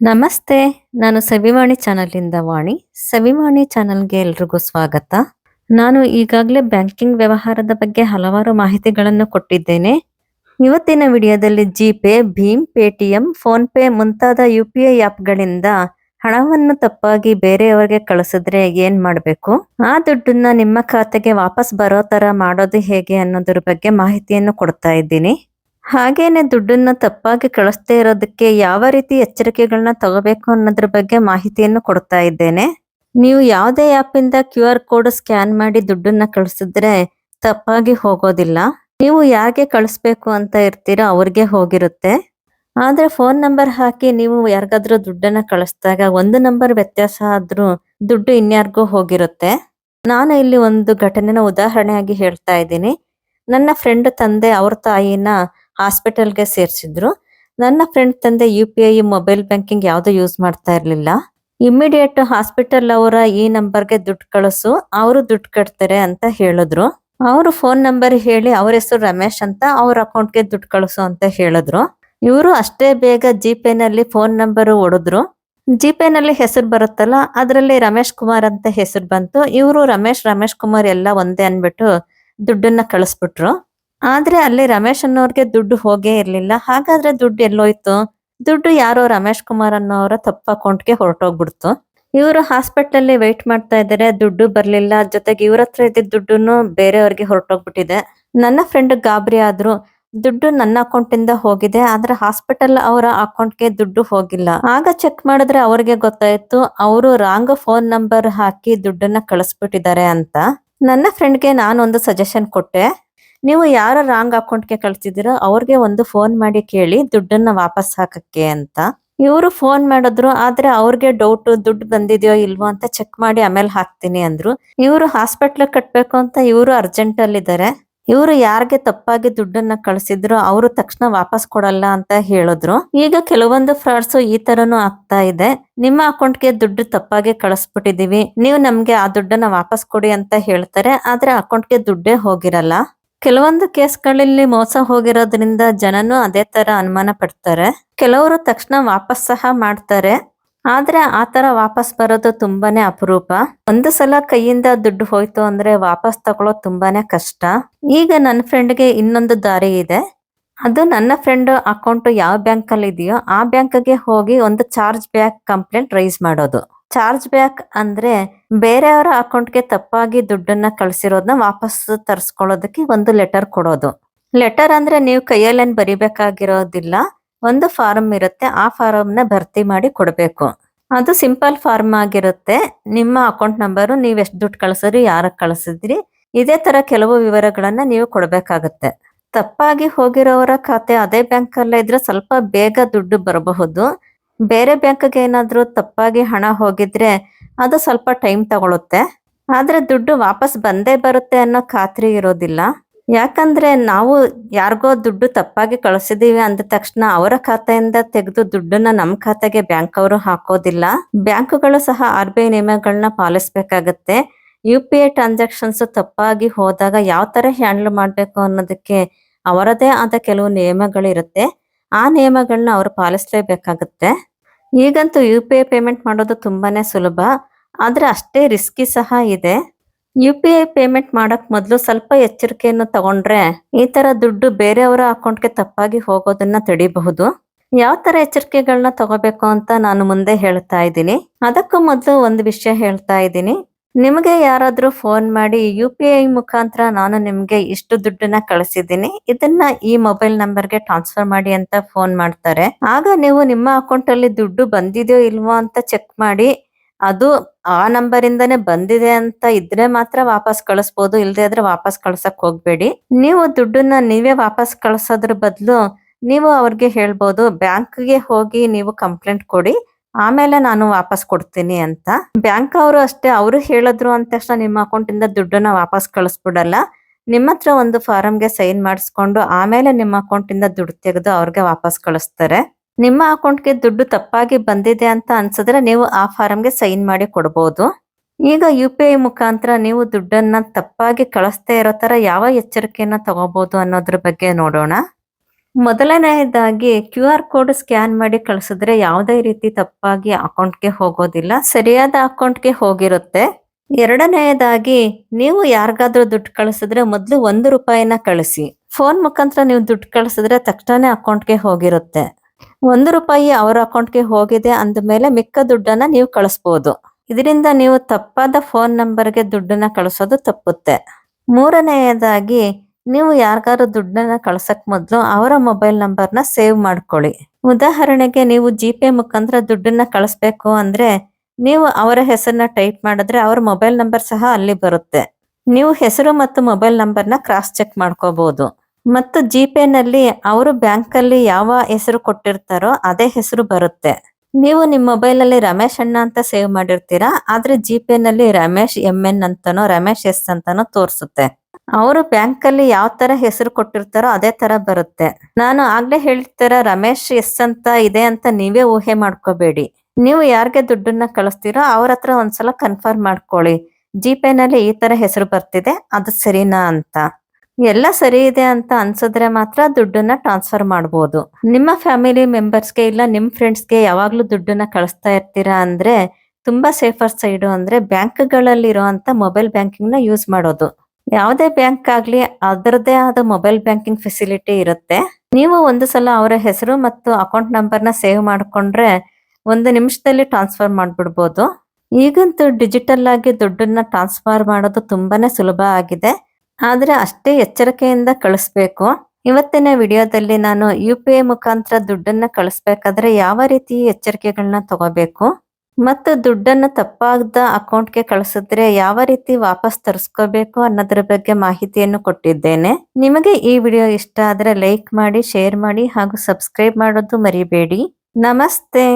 ನಮಸ್ತೆ, ನಾನು ಸವಿವಾಣಿ ಇಂದ ವಾಣಿ. ಸವಿವಾಣಿ ಚಾನಲ್ಗೆ ಎಲ್ರಿಗೂ ಸ್ವಾಗತ. ನಾನು ಈಗಾಗಲೇ ಬ್ಯಾಂಕಿಂಗ್ ವ್ಯವಹಾರದ ಬಗ್ಗೆ ಹಲವಾರು ಮಾಹಿತಿಗಳನ್ನು ಕೊಟ್ಟಿದ್ದೇನೆ. ಇವತ್ತಿನ ವಿಡಿಯೋದಲ್ಲಿ ಜಿಪೇ, ಭೀಮ್, ಪೇಟಿಎಂ ಫೋನ್ ಪೇ ಮುಂತಾದ ಯು ಪಿ ಐ ಆಪ್ಗಳಿಂದ ಹಣವನ್ನು ತಪ್ಪಾಗಿ ಬೇರೆಯವರಿಗೆ ಕಳಿಸಿದ್ರೆ ಏನ್ ಮಾಡಬೇಕು? ಆ ದುಡ್ಡನ್ನ ನಿಮ್ಮ ಖಾತೆಗೆ ವಾಪಸ್ ಬರೋ ತರ ಮಾಡೋದು ಹೇಗೆ ಅನ್ನೋದ್ರ ಬಗ್ಗೆ ಮಾಹಿತಿಯನ್ನು ಕೊಡ್ತಾ ಇದ್ದೀನಿ. ಹಾಗೇನೆ ದುಡ್ಡನ್ನ ತಪ್ಪಾಗಿ ಕಳಿಸ್ತಾ ಇರೋದಕ್ಕೆ ಯಾವ ರೀತಿ ಎಚ್ಚರಿಕೆಗಳನ್ನ ತಗೋಬೇಕು ಅನ್ನೋದ್ರ ಬಗ್ಗೆ ಮಾಹಿತಿಯನ್ನು ಕೊಡ್ತಾ ಇದ್ದೇನೆ. ನೀವು ಯಾವುದೇ ಆಪ್ ಇಂದ ಕ್ಯೂ ಆರ್ ಕೋಡ್ ಸ್ಕ್ಯಾನ್ ಮಾಡಿ ದುಡ್ಡನ್ನ ಕಳಿಸಿದ್ರೆ ತಪ್ಪಾಗಿ ಹೋಗೋದಿಲ್ಲ. ನೀವು ಯಾರಿಗೆ ಕಳಿಸ್ಬೇಕು ಅಂತ ಇರ್ತೀರೋ ಅವ್ರಿಗೆ ಹೋಗಿರುತ್ತೆ. ಆದ್ರೆ ಫೋನ್ ನಂಬರ್ ಹಾಕಿ ನೀವು ಯಾರಿಗಾದ್ರೂ ದುಡ್ಡನ್ನ ಕಳಿಸಿದಾಗ ಒಂದು ನಂಬರ್ ವ್ಯತ್ಯಾಸ ಆದ್ರೂ ದುಡ್ಡು ಇನ್ಯಾರಿಗೂ ಹೋಗಿರುತ್ತೆ. ನಾನು ಇಲ್ಲಿ ಒಂದು ಘಟನೆನ ಉದಾಹರಣೆಯಾಗಿ ಹೇಳ್ತಾ ಇದ್ದೀನಿ. ನನ್ನ ಫ್ರೆಂಡ್ ತಂದೆ, ಅವ್ರ ತಾಯಿನ ಹಾಸ್ಪಿಟಲ್ಗೆ ಸೇರಿಸಿದ್ರು. ನನ್ನ ಫ್ರೆಂಡ್ ತಂದೆ U P I mobile banking ಯಾವುದೂ ಯೂಸ್ ಮಾಡ್ತಾ ಇರ್ಲಿಲ್ಲ. ಇಮಿಡಿಯೇಟ್ ಹಾಸ್ಪಿಟಲ್ ಅವರ ಈ ನಂಬರ್ಗೆ ದುಡ್ಡು ಕಳಿಸು, ಅವರು ದುಡ್ಡು ಕಟ್ತಾರೆ ಅಂತ ಹೇಳಿದ್ರು. ಅವರು ಫೋನ್ ನಂಬರ್ ಹೇಳಿ ಅವ್ರ ಹೆಸರು ರಮೇಶ್ ಅಂತ ಅವ್ರ ಅಕೌಂಟ್ಗೆ ದುಡ್ಡು ಕಳಿಸು ಅಂತ ಹೇಳಿದ್ರು. ಇವರು ಅಷ್ಟೇ ಬೇಗ ಜಿಪೇ ನಲ್ಲಿ ಫೋನ್ ನಂಬರ್ ಹೊಡೆದ್ರು ಜಿಪೇ ನಲ್ಲಿ ಹೆಸರು ಬರುತ್ತಲ್ಲ, ಅದರಲ್ಲಿ ರಮೇಶ್ ಕುಮಾರ್ ಅಂತ ಹೆಸರು ಬಂತು. ಇವರು ರಮೇಶ್ ರಮೇಶ್ ಕುಮಾರ್ ಎಲ್ಲ ಒಂದೇ ಅನ್ಬಿಟ್ಟು ದುಡ್ಡನ್ನ ಕಳಿಸ್ಬಿಟ್ರು. ಆದ್ರೆ ಅಲ್ಲಿ ರಮೇಶ್ ಅನ್ನೋರ್ಗೆ ದುಡ್ಡು ಹೋಗೇ ಇರ್ಲಿಲ್ಲ. ಹಾಗಾದ್ರೆ ದುಡ್ಡು ಎಲ್ಲೋಯ್ತು? ದುಡ್ಡು ಯಾರೋ ರಮೇಶ್ ಕುಮಾರ್ ಅನ್ನೋರ ತಪ್ಪ ಅಕೌಂಟ್ಗೆ ಹೊರಟೋಗ್ಬಿಡ್ತು. ಇವರು ಹಾಸ್ಪಿಟಲ್ ಅಲ್ಲಿ ವೆಯ್ಟ್ ಮಾಡ್ತಾ ಇದ್ದಾರೆ ದುಡ್ಡು ಬರ್ಲಿಲ್ಲ. ಜೊತೆಗೆ ಇವ್ರ ಹತ್ರ ಇದ್ದಿದ್ದ ದುಡ್ಡುನು ಬೇರೆಯವ್ರಿಗೆ ಹೊರಟೋಗ್ಬಿಟ್ಟಿದೆ. ನನ್ನ ಫ್ರೆಂಡ್ ಗಾಬರಿ ಆದ್ರು ದುಡ್ಡು ನನ್ನ ಅಕೌಂಟ್ ಇಂದ ಹೋಗಿದೆ, ಆದ್ರೆ ಹಾಸ್ಪಿಟಲ್ ಅವರ ಅಕೌಂಟ್ಗೆ ದುಡ್ಡು ಹೋಗಿಲ್ಲ. ಆಗ ಚೆಕ್ ಮಾಡಿದ್ರೆ ಅವ್ರಿಗೆ ಗೊತ್ತಾಯ್ತು, ಅವರು ರಾಂಗ್ ಫೋನ್ ನಂಬರ್ ಹಾಕಿ ದುಡ್ಡನ್ನ ಕಳಿಸ್ಬಿಟ್ಟಿದ್ದಾರೆ ಅಂತ. ನನ್ನ ಫ್ರೆಂಡ್ಗೆ ನಾನು ಒಂದು ಸಜೆಷನ್ ಕೊಟ್ಟೆ. ನೀವು ಯಾರ ರಾಂಗ್ ಅಕೌಂಟ್ಗೆ ಕಳ್ಸಿದಿರೋ ಅವ್ರಿಗೆ ಒಂದು ಫೋನ್ ಮಾಡಿ ಕೇಳಿ ದುಡ್ಡನ್ನ ವಾಪಸ್ ಹಾಕಕ್ಕೆ ಅಂತ. ಇವರು ಫೋನ್ ಮಾಡಿದ್ರು, ಆದ್ರೆ ಅವ್ರಿಗೆ ಡೌಟ್ ದುಡ್ಡು ಬಂದಿದೆಯೋ ಇಲ್ವೋ ಅಂತ ಚೆಕ್ ಮಾಡಿ ಆಮೇಲೆ ಹಾಕ್ತೀನಿ ಅಂದ್ರು. ಇವರು ಹಾಸ್ಪಿಟ್ಲ್ ಕಟ್ಬೇಕು ಅಂತ ಇವರು ಅರ್ಜೆಂಟ್ ಅಲ್ಲಿ ಇದಾರೆ ಇವರು ಯಾರಿಗೆ ತಪ್ಪಾಗಿ ದುಡ್ಡನ್ನ ಕಳ್ಸಿದ್ರು ಅವರು ತಕ್ಷಣ ವಾಪಸ್ ಕೊಡಲ್ಲ ಅಂತ ಹೇಳಿದ್ರು. ಈಗ ಕೆಲವೊಂದು ಫ್ರಾಡ್ಸ್ ಈ ತರನು ಆಗ್ತಾ ಇದೆ. ನಿಮ್ಮ ಅಕೌಂಟ್ಗೆ ದುಡ್ಡು ತಪ್ಪಾಗಿ ಕಳಿಸ್ಬಿಟ್ಟಿದೀವಿ. ನೀವು ನಮ್ಗೆ ಆ ದುಡ್ಡನ್ನ ವಾಪಸ್ ಕೊಡಿ ಅಂತ ಹೇಳ್ತಾರೆ, ಆದ್ರೆ ಅಕೌಂಟ್ಗೆ ದುಡ್ಡೇ ಹೋಗಿರಲ್ಲ. ಕೆಲವೊಂದು ಕೇಸ್ಗಳಲ್ಲಿ ಮೋಸ ಹೋಗಿರೋದ್ರಿಂದ ಜನನು ಅದೇ ತರ ಅನುಮಾನ ಪಡ್ತಾರೆ. ಕೆಲವರು ತಕ್ಷಣ ವಾಪಸ್ ಸಹ ಮಾಡ್ತಾರೆ. ಆದ್ರೆ ಆ ತರ ವಾಪಸ್ ಬರೋದು ತುಂಬಾನೇ ಅಪರೂಪ. ಒಂದು ಸಲ ಕೈಯಿಂದ ದುಡ್ಡು ಹೋಯ್ತು ಅಂದ್ರೆ ವಾಪಸ್ ತಗೊಳ್ಳೋದು ತುಂಬಾನೇ ಕಷ್ಟ. ಈಗ ನನ್ನ ಫ್ರೆಂಡ್ಗೆ ಇನ್ನೊಂದು ದಾರಿ ಇದೆ. ಅದು ನನ್ನ ಫ್ರೆಂಡ್ ಅಕೌಂಟ್ ಯಾವ ಬ್ಯಾಂಕ್ ಅಲ್ಲಿ ಇದೆಯೋ ಆ ಬ್ಯಾಂಕ್ಗೆ ಹೋಗಿ ಒಂದು ಚಾರ್ಜ್ ಬ್ಯಾಕ್ ಕಂಪ್ಲೇಂಟ್ ರೈಸ್ ಮಾಡೋದು. ಚಾರ್ಜ್ ಬ್ಯಾಕ್ ಅಂದ್ರೆ ಬೇರೆಯವರ ಅಕೌಂಟ್ಗೆ ತಪ್ಪಾಗಿ ದುಡ್ಡನ್ನ ಕಳ್ಸಿರೋದನ್ನ ವಾಪಸ್ ತರ್ಸ್ಕೊಳ್ಳೋದಕ್ಕೆ ಒಂದು ಲೆಟರ್ ಕೊಡೋದು. ಲೆಟರ್ ಅಂದ್ರೆ ನೀವು ಕೈಯಲ್ಲೇನು ಬರಿಬೇಕಾಗಿರೋದಿಲ್ಲ, ಒಂದು ಫಾರ್ಮ್ ಇರುತ್ತೆ, ಆ ಫಾರಂ ನ ಭರ್ತಿ ಮಾಡಿ ಕೊಡಬೇಕು. ಅದು ಸಿಂಪಲ್ ಫಾರ್ಮ್ ಆಗಿರುತ್ತೆ. ನಿಮ್ಮ ಅಕೌಂಟ್ ನಂಬರು, ನೀವು ಎಷ್ಟು ದುಡ್ಡು ಕಳ್ಸಿದ್ರಿ ಯಾರಕ್ಕೆ ಕಳಿಸಿದ್ರಿ, ಇದೇ ತರ ಕೆಲವು ವಿವರಗಳನ್ನ ನೀವು ಕೊಡಬೇಕಾಗುತ್ತೆ. ತಪ್ಪಾಗಿ ಹೋಗಿರೋವರ ಖಾತೆ ಅದೇ ಬ್ಯಾಂಕ್ ಅಲ್ಲೇ ಇದ್ರೆ ಸ್ವಲ್ಪ ಬೇಗ ದುಡ್ಡು ಬರಬಹುದು. ಬೇರೆ ಬ್ಯಾಂಕ್ಗೆ ಏನಾದರೂ ತಪ್ಪಾಗಿ ಹಣ ಹೋಗಿದ್ರೆ ಅದು ಸ್ವಲ್ಪ ಟೈಮ್ ತಗೊಳುತ್ತೆ. ಆದ್ರೆ ದುಡ್ಡು ವಾಪಸ್ ಬಂದೇ ಬರುತ್ತೆ ಅನ್ನೋ ಖಾತ್ರಿ ಇರೋದಿಲ್ಲ. ಯಾಕಂದ್ರೆ ನಾವು ಯಾರಿಗೋ ದುಡ್ಡು ತಪ್ಪಾಗಿ ಕಳಿಸಿದೀವಿ ಅಂದ ತಕ್ಷಣ ಅವರ ಖಾತೆಯಿಂದ ತೆಗೆದು ದುಡ್ಡನ್ನ ನಮ್ಮ ಖಾತೆಗೆ ಬ್ಯಾಂಕ್ ಅವರು ಹಾಕೋದಿಲ್ಲ. ಬ್ಯಾಂಕ್ಗಳು ಸಹ ಆರ್ ಬಿ ಐ ನಿಯಮಗಳನ್ನ ಪಾಲಿಸಬೇಕಾಗತ್ತೆ. ಯು ಪಿ ಐ ಟ್ರಾನ್ಸಾಕ್ಷನ್ಸ್ ತಪ್ಪಾಗಿ ಹೋದಾಗ ಯಾವ ತರ ಹ್ಯಾಂಡಲ್ ಮಾಡಬೇಕು ಅನ್ನೋದಕ್ಕೆ ಅವರದೇ ಆದ ಕೆಲವು ನಿಯಮಗಳಿರುತ್ತೆ. ಆ ನಿಯಮಗಳನ್ನ ಅವರು ಪಾಲಿಸ್ಲೇಬೇಕಾಗತ್ತೆ. ಈಗಂತೂ ಯು ಪಿ ಐ ಪೇಮೆಂಟ್ ಮಾಡೋದು ತುಂಬಾನೇ ಸುಲಭ, ಆದರೆ ಅಷ್ಟೇ ರಿಸ್ಕಿ ಸಹ ಇದೆ. ಯು ಪಿ ಐ ಪೇಮೆಂಟ್ ಮಾಡಕ್ ಮೊದಲು ಸ್ವಲ್ಪ ಎಚ್ಚರಿಕೆಯನ್ನು ತಗೊಂಡ್ರೆ ಈ ತರ ದುಡ್ಡು ಬೇರೆಯವರ ಅಕೌಂಟ್ಗೆ ತಪ್ಪಾಗಿ ಹೋಗೋದನ್ನ ತಡಿಬಹುದು. ಯಾವ ತರ ಎಚ್ಚರಿಕೆಗಳನ್ನ ತಗೋಬೇಕು ಅಂತ ನಾನು ಮುಂದೆ ಹೇಳ್ತಾ ಇದ್ದೀನಿ. ಅದಕ್ಕೂ ಮೊದಲು ಒಂದು ವಿಷಯ ಹೇಳ್ತಾ ಇದ್ದೀನಿ. ನಿಮಗೆ ಯಾರಾದ್ರೂ ಫೋನ್ ಮಾಡಿ ಯು ಪಿ ಐ ಮುಖಾಂತರ ನಾನು ನಿಮ್ಗೆ ಇಷ್ಟು ದುಡ್ಡನ್ನ ಕಳಿಸಿದ್ದೀನಿ. ಇದನ್ನ ಈ ಮೊಬೈಲ್ ನಂಬರ್ಗೆ ಟ್ರಾನ್ಸ್ಫರ್ ಮಾಡಿ ಅಂತ ಫೋನ್ ಮಾಡ್ತಾರೆ. ಆಗ ನೀವು ನಿಮ್ಮ ಅಕೌಂಟ್ ಅಲ್ಲಿ ದುಡ್ಡು ಬಂದಿದೆಯೋ ಇಲ್ವೋ ಅಂತ ಚೆಕ್ ಮಾಡಿ, ಅದು ಆ ನಂಬರ್ ಇಂದಾನೆ ಬಂದಿದೆ ಅಂತ ಇದ್ರೆ ಮಾತ್ರ ವಾಪಸ್ ಕಳಿಸ್ಬೋದು, ಇಲ್ದೇ ಆದ್ರೆ ವಾಪಸ್ ಕಳ್ಸಕ್ ಹೋಗ್ಬೇಡಿ. ನೀವು ದುಡ್ಡನ್ನ ನೀವೇ ವಾಪಸ್ ಕಳ್ಸೋದ್ರ ಬದಲು ನೀವು ಅವ್ರಿಗೆ ಹೇಳ್ಬೋದು, ಬ್ಯಾಂಕ್ಗೆ ಹೋಗಿ ನೀವು ಕಂಪ್ಲೇಂಟ್ ಕೊಡಿ. ಆಮೇಲೆ ನಾನು ವಾಪಸ್ ಕೊಡ್ತೀನಿ ಅಂತ. ಬ್ಯಾಂಕ್ ಅವರು ಅಷ್ಟೇ, ಅವರು ಹೇಳಿದ್ರು ಅಂತ ತಕ್ಷಣ ನಿಮ್ಮ ಅಕೌಂಟ್ ಇಂದ ದುಡ್ಡನ್ನ ವಾಪಸ್ ಕಳಿಸ್ಬಿಡಲ್ಲ. ನಿಮ್ಮ ಹತ್ರ ಒಂದು ಫಾರಂಗೆ ಸೈನ್ ಮಾಡಿಸ್ಕೊಂಡು ಆಮೇಲೆ ನಿಮ್ಮ ಅಕೌಂಟ್ ಇಂದ ದುಡ್ಡು ತೆಗೆದು ಅವ್ರಿಗೆ ವಾಪಸ್ ಕಳಿಸ್ತಾರೆ. ನಿಮ್ಮ ಅಕೌಂಟ್ಗೆ ದುಡ್ಡು ತಪ್ಪಾಗಿ ಬಂದಿದೆ ಅಂತ ಅನ್ಸಿದ್ರೆ ನೀವು ಆ ಫಾರಂಗೆ ಸೈನ್ ಮಾಡಿ ಕೊಡ್ಬೋದು. ಈಗ ಯು ಪಿ ಐ ಮುಖಾಂತರ ನೀವು ದುಡ್ಡನ್ನ ತಪ್ಪಾಗಿ ಕಳಿಸ್ತಾ ಇರೋ ತರ ಯಾವ ಎಚ್ಚರಿಕೆಯನ್ನ ತಗೋಬಹುದು ಅನ್ನೋದ್ರ ಬಗ್ಗೆ ನೋಡೋಣ. ಮೊದಲನೆಯದಾಗಿ ಕ್ಯೂ ಆರ್ ಕೋಡ್ ಸ್ಕ್ಯಾನ್ ಮಾಡಿ ಕಳಿಸಿದ್ರೆ ಯಾವುದೇ ರೀತಿ ತಪ್ಪಾಗಿ ಅಕೌಂಟ್ಗೆ ಹೋಗೋದಿಲ್ಲ, ಸರಿಯಾದ ಅಕೌಂಟ್ಗೆ ಹೋಗಿರುತ್ತೆ. ಎರಡನೆಯದಾಗಿ ನೀವು ಯಾರಿಗಾದ್ರೂ ದುಡ್ಡು ಕಳಿಸಿದ್ರೆ ಮೊದಲು ಒಂದು ರೂಪಾಯಿನ ಕಳಿಸಿ. ಫೋನ್ ಮುಖಾಂತರ ನೀವು ದುಡ್ಡು ಕಳಿಸಿದ್ರೆ ತಕ್ಷಣ ಅಕೌಂಟ್ಗೆ ಹೋಗಿರುತ್ತೆ. ಒಂದು ರೂಪಾಯಿ ಅವರ ಅಕೌಂಟ್ಗೆ ಹೋಗಿದೆ ಅಂದ ಮೇಲೆ ಮಿಕ್ಕ ದುಡ್ಡನ್ನ ನೀವು ಕಳಿಸ್ಬೋದು. ಇದರಿಂದ ನೀವು ತಪ್ಪಾದ ಫೋನ್ ನಂಬರ್ಗೆ ದುಡ್ಡನ್ನ ಕಳಿಸೋದು ತಪ್ಪುತ್ತೆ. ಮೂರನೆಯದಾಗಿ ನೀವು ಯಾರಿಗಾದ್ರು ದುಡ್ಡನ್ನ ಕಳ್ಸಕ್ ಮೊದಲು ಅವರ ಮೊಬೈಲ್ ನಂಬರ್ನ ಸೇವ್ ಮಾಡ್ಕೊಳ್ಳಿ. ಉದಾಹರಣೆಗೆ ನೀವು ಜಿ ಪೇ ಮುಖಾಂತರ ದುಡ್ಡನ್ನ ಕಳಿಸ್ಬೇಕು ಅಂದ್ರೆ ನೀವು ಅವರ ಹೆಸರನ್ನ ಟೈಪ್ ಮಾಡಿದ್ರೆ ಅವ್ರ ಮೊಬೈಲ್ ನಂಬರ್ ಸಹ ಅಲ್ಲಿ ಬರುತ್ತೆ. ನೀವು ಹೆಸರು ಮತ್ತು ಮೊಬೈಲ್ ನಂಬರ್ನ ಕ್ರಾಸ್ ಚೆಕ್ ಮಾಡ್ಕೋಬಹುದು ಮತ್ತು ಜಿ ನಲ್ಲಿ ಅವರು ಬ್ಯಾಂಕ್ ಅಲ್ಲಿ ಯಾವ ಹೆಸರು ಕೊಟ್ಟಿರ್ತಾರೋ ಅದೇ ಹೆಸರು ಬರುತ್ತೆ. ನೀವು ನಿಮ್ಮ ಮೊಬೈಲ್ ಅಲ್ಲಿ ರಮೇಶ್ ಅಣ್ಣ ಅಂತ ಸೇವ್ ಮಾಡಿರ್ತೀರಾ, ಆದ್ರೆ ಜಿ ನಲ್ಲಿ ರಮೇಶ್ ಎಂ ಎನ್ ಅಂತಾನೋ, ರಮೇಶ್ ಎಸ್ ಅಂತಾನೋ ತೋರಿಸುತ್ತೆ. ಅವರು ಬ್ಯಾಂಕ್ ಅಲ್ಲಿ ಯಾವ ತರ ಹೆಸರು ಕೊಟ್ಟಿರ್ತಾರೋ ಅದೇ ತರ ಬರುತ್ತೆ. ನಾನು ಆಗ್ಲೇ ಹೇಳ್ತಾರ ರಮೇಶ್ ಎಸ್ ಅಂತ ಇದೆ ಅಂತ ನೀವೇ ಊಹೆ ಮಾಡ್ಕೋಬೇಡಿ. ನೀವು ಯಾರಿಗೆ ದುಡ್ಡನ್ನ ಕಳಿಸ್ತೀರೋ ಅವ್ರ ಹತ್ರ ಒಂದ್ಸಲ ಕನ್ಫರ್ಮ್ ಮಾಡ್ಕೊಳ್ಳಿ. ಜಿ ನಲ್ಲಿ ಈ ತರ ಹೆಸರು ಬರ್ತಿದೆ, ಅದು ಸರಿನಾ ಅಂತ. ಎಲ್ಲ ಸರಿ ಇದೆ ಅಂತ ಅನ್ಸಿದ್ರೆ ಮಾತ್ರ ದುಡ್ಡನ್ನ ಟ್ರಾನ್ಸ್ಫರ್ ಮಾಡ್ಬೋದು. ನಿಮ್ಮ ಫ್ಯಾಮಿಲಿ ಮೆಂಬರ್ಸ್ಗೆ ಇಲ್ಲ ನಿಮ್ ಫ್ರೆಂಡ್ಸ್ಗೆ ಯಾವಾಗ್ಲೂ ದುಡ್ಡನ್ನ ಕಳಿಸ್ತಾ ಇರ್ತೀರಾ ಅಂದ್ರೆ ತುಂಬಾ ಸೇಫರ್ ಸೈಡು ಅಂದ್ರೆ ಬ್ಯಾಂಕ್ಗಳಲ್ಲಿ ಇರುವಂತ ಮೊಬೈಲ್ ಬ್ಯಾಂಕಿಂಗ್ನ ಯೂಸ್ ಮಾಡೋದು. ಯಾವುದೇ ಬ್ಯಾಂಕ್ ಆಗ್ಲಿ ಅದರದೇ ಆದ ಮೊಬೈಲ್ ಬ್ಯಾಂಕಿಂಗ್ ಫೆಸಿಲಿಟಿ ಇರುತ್ತೆ. ನೀವು ಒಂದು ಸಲ ಅವರ ಹೆಸರು ಮತ್ತು ಅಕೌಂಟ್ ನಂಬರ್ನ ಸೇವ್ ಮಾಡ್ಕೊಂಡ್ರೆ ಒಂದು ನಿಮಿಷದಲ್ಲಿ ಟ್ರಾನ್ಸ್ಫರ್ ಮಾಡ್ಬಿಡ್ಬೋದು. ಈಗಂತೂ ಡಿಜಿಟಲ್ ಆಗಿ ದುಡ್ಡನ್ನ ಟ್ರಾನ್ಸ್ಫರ್ ಮಾಡೋದು ತುಂಬಾನೇ ಸುಲಭ ಆಗಿದೆ. ಆದ್ರೆ ಅಷ್ಟೇ ಎಚ್ಚರಿಕೆಯಿಂದ ಕಳಿಸ್ಬೇಕು. ಇವತ್ತಿನ ವಿಡಿಯೋದಲ್ಲಿ ನಾನು ಯು ಪಿ ಐ ಮುಖಾಂತರ ದುಡ್ಡನ್ನ ಕಳಿಸ್ಬೇಕಾದ್ರೆ ಯಾವ ರೀತಿ ಎಚ್ಚರಿಕೆಗಳನ್ನ ತಗೋಬೇಕು? ಮತ್ತು ದುಡ್ಡನ್ನು ತಪ್ಪಾದ ಅಕೌಂಟ್ಗೆ ಕಳಿಸಿದ್ರೆ ಯಾವ ರೀತಿ ವಾಪಸ್ ತರಿಸ್ಕೋಬೇಕು ಅನ್ನೋದ್ರ ಬಗ್ಗೆ ಮಾಹಿತಿಯನ್ನು ಕೊಟ್ಟಿದ್ದೇನೆ. ನಿಮಗೆ ಈ ವಿಡಿಯೋ ಇಷ್ಟ ಆದ್ರೆ ಲೈಕ್ ಮಾಡಿ, ಶೇರ್ ಮಾಡಿ ಹಾಗೂ ಸಬ್ಸ್ಕ್ರೈಬ್ ಮಾಡೋದು ಮರಿಬೇಡಿ. ನಮಸ್ತೆ.